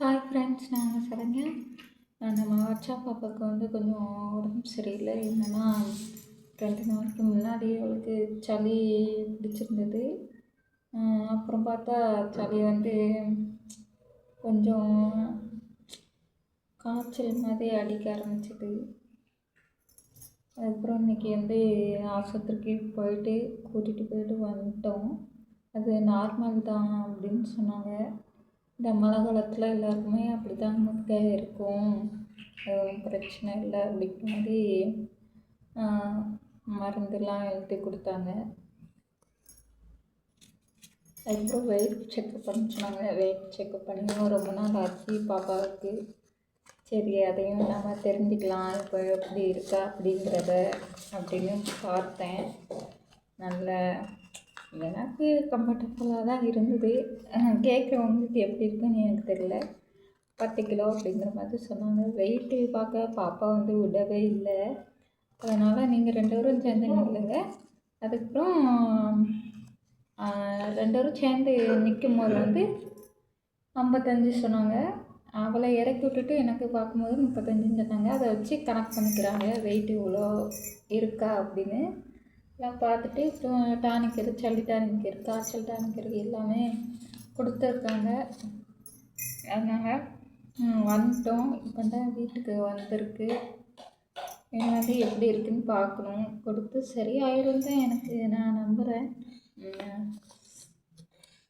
Hi friends நான் சரண்யா. நம்ம வச்சா பாப்பாவுக்கு வந்து கொஞ்சம் உடம்பு சரியில்லை. என்னென்னா ரெண்டு நாளுக்கு முன்னாடி அவளுக்கு சளி பிடிச்சிருந்தது. அப்புறம் பார்த்தா சளி வந்து கொஞ்சம் காய்ச்சல் மாதிரி அடிக்க ஆரம்பிச்சிது. அதுக்கப்புறம் இன்றைக்கி வந்து ஆஸ்பத்திரிக்கு போயிட்டு கூட்டிகிட்டு போயிட்டு வந்துட்டோம். அது நார்மல் தான் அப்படின்னு சொன்னாங்க. இந்த மழை காலத்தில் எல்லாருக்குமே அப்படி தாங்க இருக்கும். பிரச்சனை இல்லை அப்படிங்கிற மாதிரி மருந்துலாம் எழுதி கொடுத்தாங்க. அதுக்கப்புறம் வெயிட் செக்அப் பண்ண சொன்னாங்க. வெயிட் செக்அப் பண்ணியும் ரொம்ப நாள் ஆச்சு. பாப்பாவுக்கு சரி அதையும் நம்ம தெரிஞ்சுக்கலாம். இப்போ எப்படி இருக்கா அப்படிங்கிறத அப்படின்னு பார்த்தேன். நல்ல எனக்கு கம்ஃபர்டபுளாக தான் இருந்தது. கேட்குறவங்களுக்கு எப்படி இருக்குன்னு எனக்கு தெரியல. பத்து கிலோ அப்படிங்கிற மாதிரி சொன்னாங்க. வெயிட்டு பார்க்க பாப்பா வந்து விடவே இல்லை. அதனால் நீங்கள் ரெண்டு பேரும் சேர்ந்து நில்லுங்க. அதுக்கப்புறம் ரெண்டு பேரும் சேர்ந்து நிற்கும் போது வந்து ஐம்பத்தஞ்சு சொன்னாங்க. அவளை இறக்கி விட்டுட்டு எனக்கு பார்க்கும்போது முப்பத்தஞ்சுன்னு சொன்னாங்க. அதை வச்சு கணக்கு பண்ணிக்கிறாங்க. வெயிட் இவ்வளோ இருக்கா அப்படின்னு. எல்லாம் பார்த்துட்டு டானிக் இருக்குது சளி டானிக் இருக்குது காய்ச்சல் டானிக் இருக்குது எல்லாமே கொடுத்துருக்காங்க. அதனால் வந்துட்டோம். இப்போ தான் வீட்டுக்கு வந்திருக்கு. என்னது எப்படி இருக்குன்னு பார்க்கணும். கொடுத்து சரியாயிடும் தான் எனக்கு நான் நம்புகிறேன்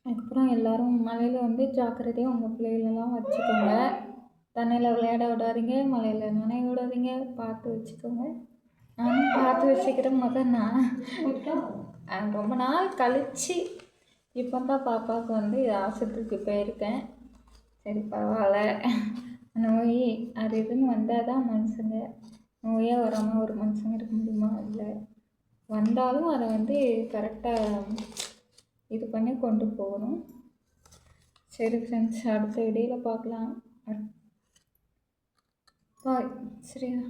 அதுக்கப்புறம் எல்லோரும் மழையில் வந்து ஜாக்கிரதையாக உங்கள் பிள்ளைகளெல்லாம் வச்சுக்கோங்க. தண்ணியில் விளையாட விடாதீங்க மழையில் நனைய விடாதீங்க பார்த்து வச்சுக்கோங்க. நானும் பார்த்து வச்சுக்கிற முதல் நான் ரொம்ப நாள் கழித்து இப்போ தான் பாப்பாவுக்கு வந்து ஆஸ்பத்திரிக்கு போயிருக்கேன். சரி பரவாயில்ல. நோய் அது இதுன்னு வந்தால் தான் மனுஷங்க நோயே வராமல் ஒரு மனுஷங்க இருக்க முடியுமா? இல்லை. வந்தாலும் அதை வந்து கரெக்டாக இது பண்ணி கொண்டு போகணும். சரி ஃப்ரெண்ட்ஸ் அடுத்த வீடியோவில் பார்க்கலாம். பாய் சரியா?